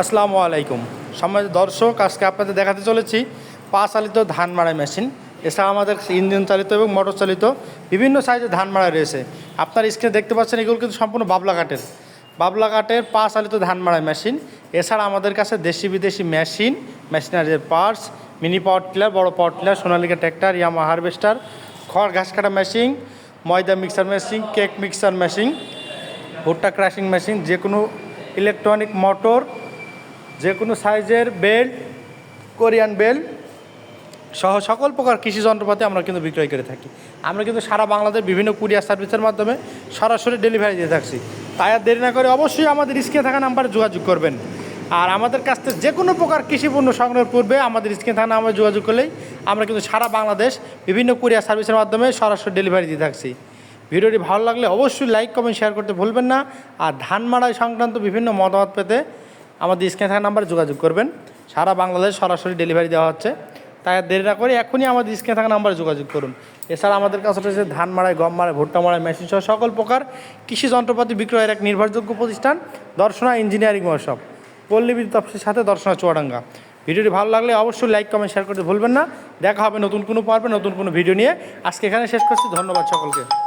আসসালামু আলাইকুম। সম্মানিত দর্শক, আজকে আপনাদের দেখাতে চলেছি পা চালিত ধান মাড়াই মেশিন। এছাড়া আমাদের ইঞ্জিন চালিত এবং মোটর চালিত বিভিন্ন সাইজের ধান মাড়াই রয়েছে। আপনার স্ক্রিনে দেখতে পাচ্ছেন, এগুলো কিন্তু সম্পূর্ণ বাবলা কাঠের। বাবলা কাঠের পা চালিত ধান মাড়াই মেশিন। এছাড়া আমাদের কাছে দেশি বিদেশি মেশিন মেশিনারির পার্টস, মিনি পাওয়ার টিলার, বড় power tiller, Sonalika tractor Yamaha harvester, খড় ঘাস কাটা মেশিন, ময়দা mixer machine, cake mixer machine, ভুট্টা ক্রাশিং মেশিন যে কোনো ইলেকট্রনিক মোটর যে কোনো সাইজের বেল্ট, কোরিয়ান বেল্ট সহ সকল প্রকার কৃষি যন্ত্রপাতি আমরা কিন্তু বিক্রয় করে থাকি। আমরা কিন্তু সারা বাংলাদেশ বিভিন্ন কুরিয়ার সার্ভিসের মাধ্যমে সরাসরি ডেলিভারি দিয়ে থাকছি। তাই আর দেরি না করে অবশ্যই আমাদের স্ক্রিনে থাকা নাম্বারে যোগাযোগ করবেন। আর আমাদের কাছ থেকে যে কোনো প্রকার কৃষি পণ্য সংগ্রহের পূর্বে আমাদের স্ক্রিনে থাকা নাম্বারে যোগাযোগ করলেই আমরা কিন্তু সারা বাংলাদেশ বিভিন্ন কুরিয়ার সার্ভিসের মাধ্যমে সরাসরি ডেলিভারি দিয়ে থাকছি। ভিডিওটি ভালো লাগলে অবশ্যই লাইক, কমেন্ট, শেয়ার করতে ভুলবেন না। আর ধান মাড়াই সংক্রান্ত বিভিন্ন মতামত পেতে আমাদের স্ক্রিনে থাকা নাম্বারে যোগাযোগ করবেন। সারা বাংলাদেশ সরাসরি ডেলিভারি দেওয়া হচ্ছে। তাই দেরি না করে এখনই আমাদের স্ক্রিনে থাকা নাম্বারে যোগাযোগ করুন। এছাড়া আমাদের কাছে রয়েছে ধান মাড়াই গম মাড়াই ভুট্টা মাড়াই মেশিন সহ সকল প্রকার কৃষি যন্ত্রপাতি বিক্রয়ের এক নির্ভরযোগ্য প্রতিষ্ঠান, দর্শনা ইঞ্জিনিয়ারিং ওয়ার্কশপ। পল্লী বিদ্যুৎ অফিসের সাথে দর্শনা চুয়াডাঙ্গা। ভিডিওটি ভালো লাগলে অবশ্যই লাইক, কমেন্ট, শেয়ার করতে ভুলবেন না। দেখা হবে নতুন কোনো পর্বে, নতুন কোনো ভিডিও নিয়ে। আজকে এখানে শেষ করছি। ধন্যবাদ সকলকে।